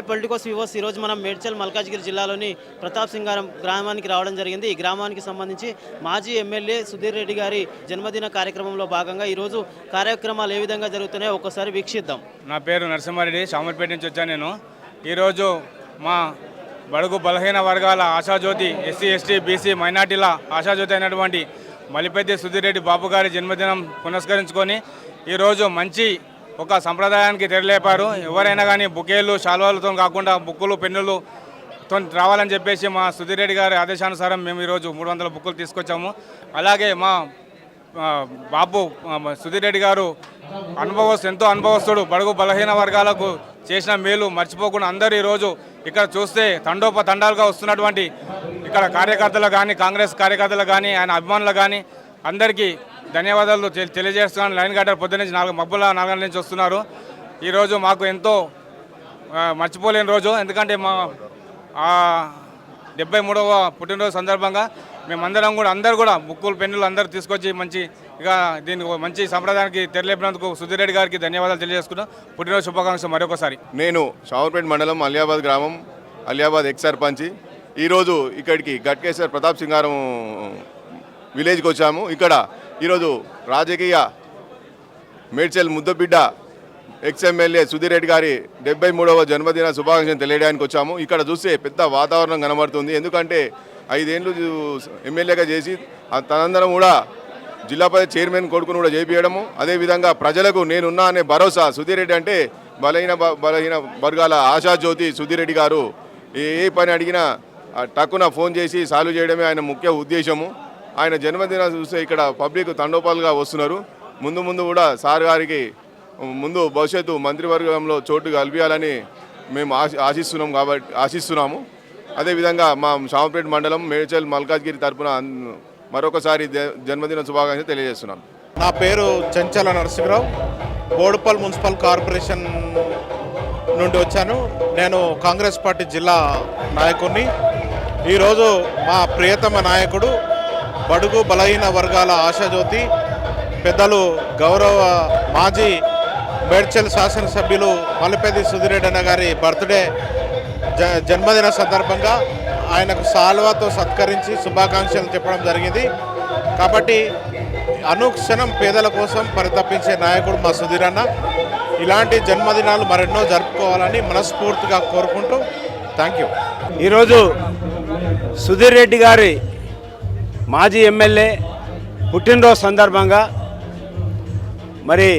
Hi Politicos వివోస్ ఈరోజు మనం మేడ్చల్ మల్కాజ్గిరి జిల్లాలోని ప్రతాప్ సింగారం గ్రామానికి రావడం జరిగింది. ఈ గ్రామానికి సంబంధించి మాజీ ఎమ్మెల్యే సుధీర్ రెడ్డి గారి జన్మదిన కార్యక్రమంలో భాగంగా ఈరోజు కార్యక్రమాలు ఏ విధంగా జరుగుతున్నాయో ఒకసారి వీక్షిద్దాం. నా పేరు నరసింహారెడ్డి శామర్పేట నుంచి వచ్చాను నేను. ఈరోజు మా బడుగు బలహీన వర్గాల ఆశాజ్యోతి ఎస్సీ ఎస్టీ బీసీ మైనార్టీల ఆశాజ్యోతి అయినటువంటి మలిపెద్ది సుధీర్ రెడ్డి బాబు గారి జన్మదినం పునస్కరించుకొని ఈరోజు మంచి ఒక సంప్రదాయానికి తెరలేపారు. ఎవరైనా కానీ బుకేలు శాల్వాలతో కాకుండా బుక్కులు పెన్నులు రావాలని చెప్పేసి మా సుధీర్ రెడ్డి గారి ఆదేశానుసారం మేము ఈరోజు మూడు వందల బుక్కులు తీసుకొచ్చాము. అలాగే మా బాబు సుధీరెడ్డి సుధీర్ రెడ్డి గారు అనుభవస్తు ఎంతో అనుభవస్తుడు బడుగు బలహీన వర్గాలకు చేసిన మేలు మర్చిపోకుండా అందరూ ఈరోజు ఇక్కడ చూస్తే తండోప తండాలుగా వస్తున్నటువంటి ఇక్కడ కార్యకర్తలు కానీ కాంగ్రెస్ కార్యకర్తలు కానీ ఆయన అభిమానులు కానీ అందరికీ ధన్యవాదాలు తెలియజేస్తున్నాను. లైన్ గడ్డ పొద్దున్న నుంచి నాలుగు మబ్బుల నాలుగు నుంచి వస్తున్నారు. ఈరోజు మాకు ఎంతో మర్చిపోలేని రోజు. ఎందుకంటే మా డెబ్బై మూడవ పుట్టినరోజు సందర్భంగా మేమందరం కూడా అందరు కూడా బుక్కులు పెన్నులు అందరూ తీసుకొచ్చి మంచి ఇక దీనికి మంచి సంప్రదాయానికి తెరలేపినందుకు సుధీరెడ్డి గారికి ధన్యవాదాలు తెలియజేసుకున్నాం పుట్టినరోజు శుభాకాంక్షలు మరొకసారి. నేను షావర్పేట మండలం అలియాబాద్ గ్రామం అలియాబాద్ ఎక్స్ సర్పంచి. ఈరోజు ఇక్కడికి గట్కేశ్వర్ ప్రతాప్ సింగారం విలేజ్కి వచ్చాము. ఇక్కడ ఈరోజు రాజకీయ మేడ్చల్ ముద్దబిడ్డ ఎక్స్ఎమ్మెల్యే సుధీర్ రెడ్డి గారి డెబ్బై మూడవ జన్మదిన శుభాకాంక్షలు తెలియడానికి వచ్చాము. ఇక్కడ చూస్తే పెద్ద వాతావరణం కనబడుతుంది. ఎందుకంటే ఐదేళ్ళు ఎమ్మెల్యేగా చేసి తనందరం కూడా జిల్లా పరిషత్ చైర్మన్ కొడుకును కూడా చేపించడము అదేవిధంగా ప్రజలకు నేనున్నా అనే భరోసా సుధీర్ రెడ్డి అంటే బలహీన బ- బలహీన వర్గాల ఆశాజ్యోతి సుధీర్ రెడ్డి గారు ఏ ఏ పని అడిగినా టక్కున ఫోన్ చేసి సాల్వ్ చేయడమే ఆయన ముఖ్య ఉద్దేశము. ఆయన జన్మదిన చూస్తే ఇక్కడ పబ్లిక్ తండోపాలుగా వస్తున్నారు. ముందు ముందు కూడా సార్ గారికి ముందు భవిష్యత్తు మంత్రివర్గంలో చోటు కల్పించాలని మేము ఆశ ఆశిస్తున్నాం కాబట్టి ఆశిస్తున్నాము. అదేవిధంగా మా శామపేట మండలం మేడ్చల్ మల్కాజ్గిరి తరపున మరొకసారి జన్మదిన శుభాకాంక్షలు తెలియజేస్తున్నాను నా పేరు చెంచల నరసింహరావు. బోడుపల్ మున్సిపల్ కార్పొరేషన్ నుండి వచ్చాను. నేను కాంగ్రెస్ పార్టీ జిల్లా నాయకుడిని ఈరోజు మా ప్రియతమ నాయకుడు బడుగు బలహీన వర్గాల ఆశాజ్యోతి పెద్దలు గౌరవ మాజీ మేడ్చల్ శాసనసభ్యులు మల్లపెద్ది సుధిరెడ్డి అన్న గారి బర్త్డే జ జన్మదిన సందర్భంగా ఆయనకు సాల్వాతో సత్కరించి శుభాకాంక్షలు చెప్పడం జరిగింది. కాబట్టి అనుక్షణం పేదల కోసం పరితపించే నాయకుడు మా సుధీర్ అన్న ఇలాంటి జన్మదినాలు మరెన్నో జరుపుకోవాలని మనస్ఫూర్తిగా కోరుకుంటూ థ్యాంక్ యూ ఈరోజు సుధీర్ రెడ్డి గారి మాజీ ఎమ్మెల్యే పుట్టినరోజు సందర్భంగా మరి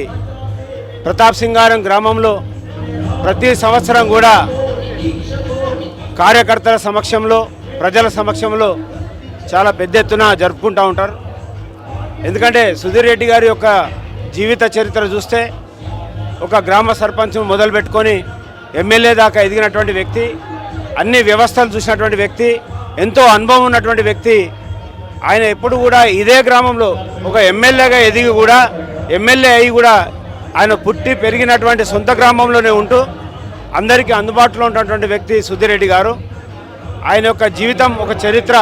ప్రతాప్ సింగారం గ్రామంలో ప్రతి సంవత్సరం కూడా కార్యకర్తల సమక్షంలో ప్రజల సమక్షంలో చాలా పెద్ద ఎత్తున జరుపుకుంటూ ఉంటారు. ఎందుకంటే సుధీర్ రెడ్డి గారి యొక్క జీవిత చరిత్ర చూస్తే ఒక గ్రామ సర్పంచ్ మొదలుపెట్టుకొని ఎమ్మెల్యే దాకా ఎదిగినటువంటి వ్యక్తి అన్ని వ్యవస్థలు చూసినటువంటి వ్యక్తి ఎంతో అనుభవం ఉన్నటువంటి వ్యక్తి ఆయన ఎప్పుడు కూడా ఇదే గ్రామంలో ఒక ఎమ్మెల్యేగా ఎదిగి కూడా ఎమ్మెల్యే అయి కూడా ఆయన పుట్టి పెరిగినటువంటి సొంత గ్రామంలోనే ఉంటూ అందరికీ అందుబాటులో ఉన్నటువంటి వ్యక్తి సుధిరెడ్డి గారు. ఆయన యొక్క జీవితం ఒక చరిత్ర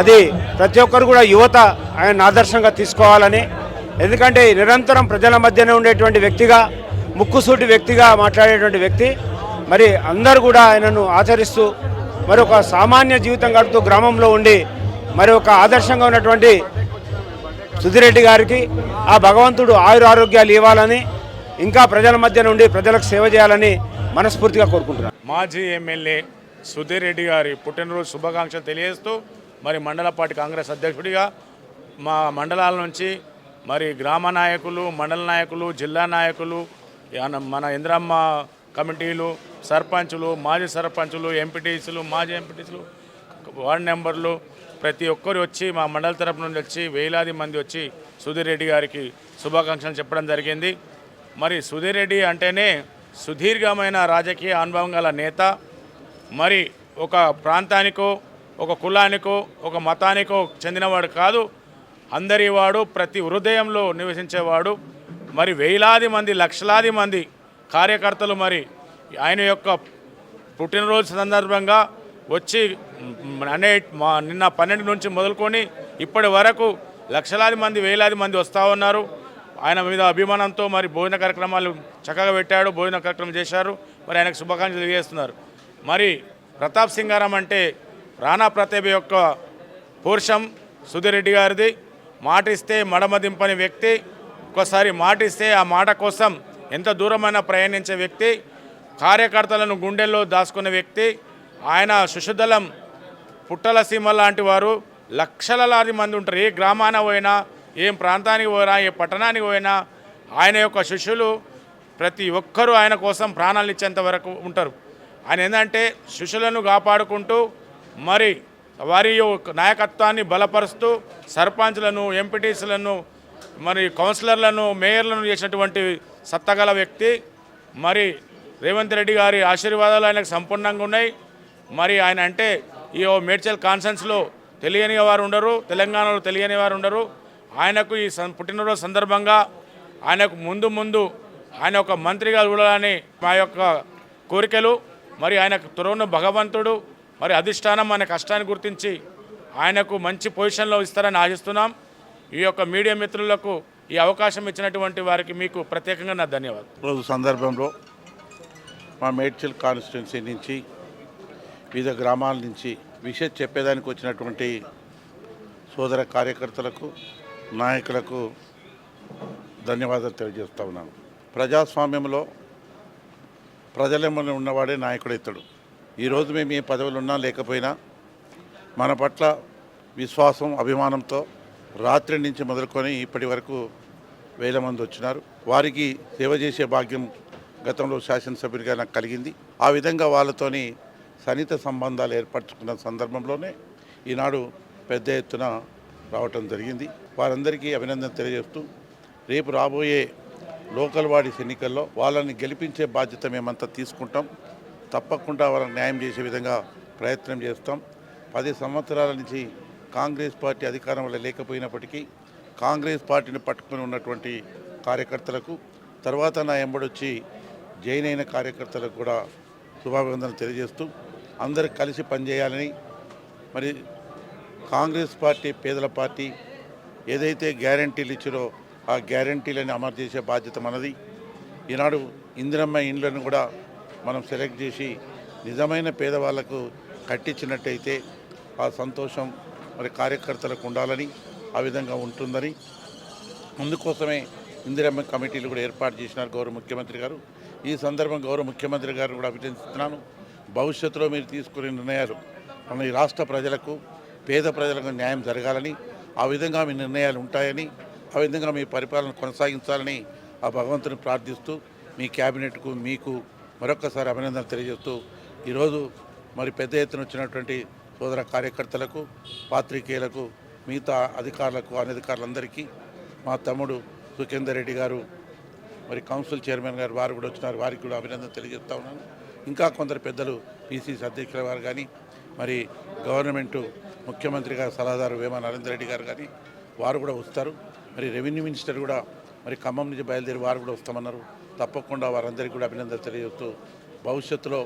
అది ప్రతి ఒక్కరు కూడా యువత ఆయన ఆదర్శంగా తీసుకోవాలని ఎందుకంటే నిరంతరం ప్రజల మధ్యనే ఉండేటువంటి వ్యక్తిగా ముక్కుసూటి వ్యక్తిగా మాట్లాడేటువంటి వ్యక్తి. మరి అందరూ కూడా ఆయనను ఆచరిస్తూ మరి ఒక సామాన్య జీవితం గడుపుతూ గ్రామంలో ఉండి మరి ఒక ఆదర్శంగా ఉన్నటువంటి సుధిరెడ్డి గారికి ఆ భగవంతుడు ఆయుర ఆరోగ్యాలు ఇవ్వాలని ఇంకా ప్రజల మధ్య నుండి ప్రజలకు సేవ చేయాలని మనస్ఫూర్తిగా కోరుకుంటున్నాను. మాజీ ఎమ్మెల్యే సుధీర్ రెడ్డి గారి పుట్టినరోజు శుభాకాంక్షలు తెలియజేస్తూ మరి మండల పార్టీ కాంగ్రెస్ అధ్యక్షుడిగా మా మండలాల నుంచి మరి గ్రామ నాయకులు మండల నాయకులు జిల్లా నాయకులు మన ఇంద్రమ్మ కమిటీలు సర్పంచులు మాజీ సర్పంచులు ఎంపీటీసీలు మాజీ ఎంపీటీసీలు వార్డు నెంబర్లు ప్రతి ఒక్కరు వచ్చి మా మండల తరపు నుండి వచ్చి వేలాది మంది వచ్చి సుధీర్ రెడ్డి గారికి శుభాకాంక్షలు చెప్పడం జరిగింది. మరి సుధీర్ రెడ్డి అంటేనే సుదీర్ఘమైన రాజకీయ అనుభవం గల నేత. మరి ఒక ప్రాంతానికో ఒక కులానికో ఒక మతానికో చెందినవాడు కాదు. అందరి వాడు ప్రతి హృదయంలో నివసించేవాడు. మరి వేలాది మంది లక్షలాది మంది కార్యకర్తలు మరి ఆయన యొక్క పుట్టినరోజు సందర్భంగా వచ్చి అనే మా నిన్న పన్నెండు నుంచి మొదలుకొని ఇప్పటి వరకు లక్షలాది మంది వేలాది మంది వస్తూ ఉన్నారు. ఆయన మీద అభిమానంతో మరి భోజన కార్యక్రమాలు చక్కగా పెట్టాడు భోజన కార్యక్రమం చేశారు. మరి ఆయనకు శుభాకాంక్షలు తెలియజేస్తున్నారు. మరి ప్రతాప్ సింగారం అంటే రాణా ప్రతాప్ యొక్క పోర్షం సుధీరెడ్డి గారిది. మాటిస్తే మడమదింపని వ్యక్తి ఒకసారి మాటిస్తే ఆ మాట కోసం ఎంత దూరమైనా ప్రయాణించే వ్యక్తి కార్యకర్తలను గుండెల్లో దాచుకునే వ్యక్తి ఆయన శుశుదలం పుట్టల సీమ లాంటి వారు లక్షలాది మంది ఉంటారు. ఏ గ్రామాన పోయినా ఏం ప్రాంతానికి పోయినా ఏ పట్టణానికి పోయినా ఆయన యొక్క శిష్యులు ప్రతి ఒక్కరూ ఆయన కోసం ప్రాణాలు ఇచ్చేంత వరకు ఉంటారు. ఆయన ఏంటంటే శిష్యులను కాపాడుకుంటూ మరి వారి యొక్క నాయకత్వాన్ని బలపరుస్తూ సర్పంచ్లను ఎంపీటీసీలను మరి కౌన్సిలర్లను మేయర్లను చేసినటువంటి సత్తగల వ్యక్తి. మరి రేవంత్ రెడ్డి గారి ఆశీర్వాదాలు ఆయనకు సంపూర్ణంగా ఉన్నాయి. మరి ఆయన అంటే ఈ ఓ మేడ్చల్ కాన్సెన్స్లో తెలియని వారు ఉండరు తెలంగాణలో తెలియని వారు ఉండరు. ఆయనకు ఈ పుట్టినరోజు సందర్భంగా ఆయనకు ముందు ముందు ఆయన ఒక మంత్రిగా చూడాలని మా యొక్క కోరికలు మరి ఆయనకు త్వరను భగవంతుడు మరి అధిష్టానం ఆయన కష్టాన్ని గుర్తించి ఆయనకు మంచి పొజిషన్లో ఇస్తారని ఆశిస్తున్నాం. ఈ యొక్క మీడియా మిత్రులకు ఈ అవకాశం ఇచ్చినటువంటి వారికి మీకు ప్రత్యేకంగా నా ధన్యవాదాలు. రోజు సందర్భంలో మా మేడ్చల్ కాన్స్టిట్యున్సీ నుంచి వివిధ గ్రామాల నుంచి విషయం చెప్పేదానికి వచ్చినటువంటి సోదర కార్యకర్తలకు నాయకులకు ధన్యవాదాలు తెలియజేస్తా ఉన్నాను. ప్రజాస్వామ్యంలో ప్రజలెమ్మని ఉన్నవాడే నాయకుడైతాడు. ఈరోజు మేము ఏ పదవులు ఉన్నా లేకపోయినా మన పట్ల విశ్వాసం అభిమానంతో రాత్రి నుంచి మొదలుకొని ఇప్పటి వరకు వేల మంది వచ్చినారు. వారికి సేవ చేసే భాగ్యం గతంలో శాసనసభ్యుడిగా నాకు కలిగింది. ఆ విధంగా వాళ్ళతోని సన్నిహిత సంబంధాలు ఏర్పరచుకున్న సందర్భంలోనే ఈనాడు పెద్ద ఎత్తున రావటం జరిగింది. వారందరికీ అభినందన తెలియజేస్తూ రేపు రాబోయే లోకల్ వాడీస్ ఎన్నికల్లో వాళ్ళని గెలిపించే బాధ్యత మేమంతా తీసుకుంటాం. తప్పకుండా వాళ్ళని న్యాయం చేసే విధంగా ప్రయత్నం చేస్తాం. పది సంవత్సరాల నుంచి కాంగ్రెస్ పార్టీ అధికారం వల్ల లేకపోయినప్పటికీ కాంగ్రెస్ పార్టీని పట్టుకుని ఉన్నటువంటి కార్యకర్తలకు తర్వాత నా ఎంబడొచ్చి జైన్ అయిన కార్యకర్తలకు కూడా శుభాభివందనలు తెలియజేస్తూ అందరూ కలిసి పనిచేయాలని మరి కాంగ్రెస్ పార్టీ పేదల పార్టీ ఏదైతే గ్యారంటీలు ఇచ్చారో ఆ గ్యారంటీలను అమలు చేసే బాధ్యత మనది. ఈనాడు ఇందిరమ్మ ఇండ్లను కూడా మనం సెలెక్ట్ చేసి నిజమైన పేదవాళ్ళకు కట్టించినట్టయితే ఆ సంతోషం మరి కార్యకర్తలకు ఉండాలని ఆ విధంగా ఉంటుందని అందుకోసమే ఇందిరమ్మ కమిటీలు కూడా ఏర్పాటు చేసినారు గౌరవ ముఖ్యమంత్రి గారు. ఈ సందర్భం గౌరవ ముఖ్యమంత్రి గారు కూడా అభినందిస్తున్నాను. భవిష్యత్తులో మీరు తీసుకునే నిర్ణయాలు మన ఈ రాష్ట్ర ప్రజలకు పేద ప్రజలకు న్యాయం జరగాలని ఆ విధంగా మీ నిర్ణయాలు ఉంటాయని ఆ విధంగా మీ పరిపాలన కొనసాగించాలని ఆ భగవంతుని ప్రార్థిస్తూ మీ క్యాబినెట్కు మీకు మరొక్కసారి అభినందన తెలియజేస్తూ ఈరోజు మరి పెద్ద ఎత్తున వచ్చినటువంటి సోదర కార్యకర్తలకు పాత్రికేయులకు మిగతా అధికారులకు అనధికారులందరికీ మా తమ్ముడు సుఖేందర్ రెడ్డి గారు మరి కౌన్సిల్ చైర్మన్ గారు వారు కూడా వచ్చినారు. వారికి కూడా అభినందన తెలియజేస్తా ఉన్నాను. ఇంకా కొందరు పెద్దలు పీసీసీ అధ్యక్షుల వారు కానీ మరి గవర్నమెంటు ముఖ్యమంత్రి గారు సలహాదారు వేమ నరేందర్ రెడ్డి గారు కానీ వారు కూడా వస్తారు. మరి రెవెన్యూ మినిస్టర్ కూడా మరి ఖమ్మం నుంచి బయలుదేరి వారు కూడా వస్తామన్నారు. తప్పకుండా వారందరికీ కూడా అభినందన తెలియజేస్తూ భవిష్యత్తులో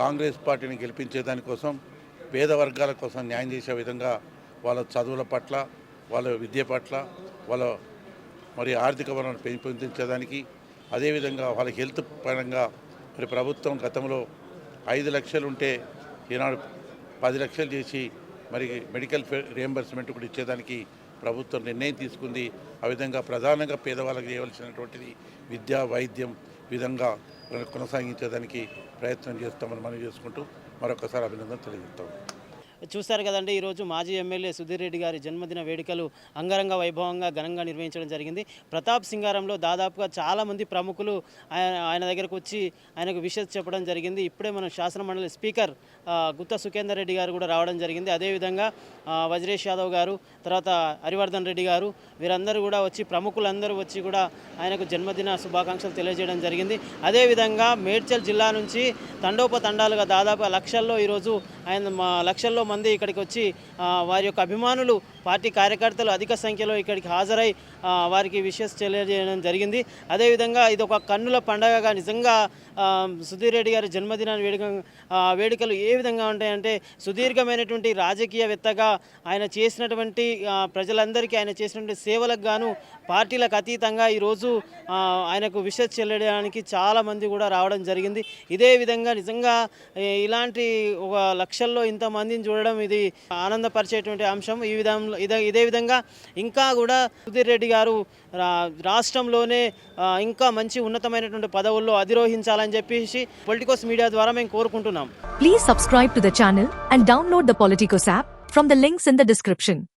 కాంగ్రెస్ పార్టీని గెలిపించే దానికోసం పేద వర్గాల కోసం న్యాయం చేసే విధంగా వాళ్ళ చదువుల పట్ల వాళ్ళ విద్య పట్ల వాళ్ళ మరి ఆర్థిక వనరులను పెంపొందించడానికి అదేవిధంగా వాళ్ళ హెల్త్ పరంగా మరి ప్రభుత్వం గతంలో ఐదు లక్షలు ఉంటే ఈనాడు పది లక్షలు చేసి మరి మెడికల్ రియంబర్స్మెంట్ కూడా ఇచ్చేదానికి ప్రభుత్వం నిర్ణయం తీసుకుంది. ఆ విధంగా ప్రధానంగా పేదవాళ్ళకి చేయవలసినటువంటిది విద్య వైద్యం విధంగా కొనసాగించేదానికి ప్రయత్నం చేస్తామని మనం చేసుకుంటూ మరొకసారి అభినందన తెలియజేస్తాం. చూశారు కదండి ఈరోజు మాజీ ఎమ్మెల్యే సుధీర్ రెడ్డి గారి జన్మదిన వేడుకలు అంగరంగ వైభవంగా ఘనంగా నిర్వహించడం జరిగింది. ప్రతాప్ సింగారంలో దాదాపుగా చాలామంది ప్రముఖులు ఆయన ఆయన దగ్గరకు వచ్చి ఆయనకు విషయం చెప్పడం జరిగింది. ఇప్పుడే మన శాసనమండలి స్పీకర్ ఆ, గుత్తా సుఖేందర్ రెడ్డి గారు కూడా రావడం జరిగింది. అదేవిధంగా వజ్రేష్ యాదవ్ గారు తర్వాత హరివర్ధన్ రెడ్డి గారు వీరందరూ కూడా వచ్చి ప్రముఖులందరూ వచ్చి కూడా ఆయనకు జన్మదిన శుభాకాంక్షలు తెలియజేయడం జరిగింది. అదేవిధంగా మేడ్చల్ జిల్లా నుంచి తండోపతండాలుగా దాదాపు లక్షల్లో ఈరోజు ఆయన మా లక్షల్లో మంది ఇక్కడికి వచ్చి వారి యొక్క అభిమానులు పార్టీ కార్యకర్తలు అధిక సంఖ్యలో ఇక్కడికి హాజరై వారికి విషెస్ తెలియజేయడం జరిగింది. అదేవిధంగా ఇది ఒక కన్నుల పండగగా నిజంగా సుధీర్ రెడ్డి గారి జన్మదిన వేడుక వేడుకలు ఏ విధంగా ఉంటాయంటే సుదీర్ఘమైనటువంటి రాజకీయవేత్తగా ఆయన చేసినటువంటి ప్రజలందరికీ ఆయన చేసినటువంటి సేవలకు గాను పార్టీలకు అతీతంగా ఈరోజు ఆయనకు విషెస్ చెల్లడానికి చాలామంది కూడా రావడం జరిగింది. ఇదే విధంగా నిజంగా ఇలాంటి ఒక లక్షల్లో ఇంతమందిని చూడడం ఇది ఆనందపరిచేటువంటి అంశం. ఈ విధంలో ఇదే ఇదే విధంగా ఇంకా కూడా సుధీర్ రెడ్డి గారు రాష్ట్రంలోనే ఇంకా మంచి ఉన్నతమైనటువంటి పదవుల్లో అధిరోహించాలని చెప్పేసి పొలిటికోస్ మీడియా ద్వారా మేము కోరుకుంటున్నాం. Please subscribe to the channel and download the politicos app from the links in the description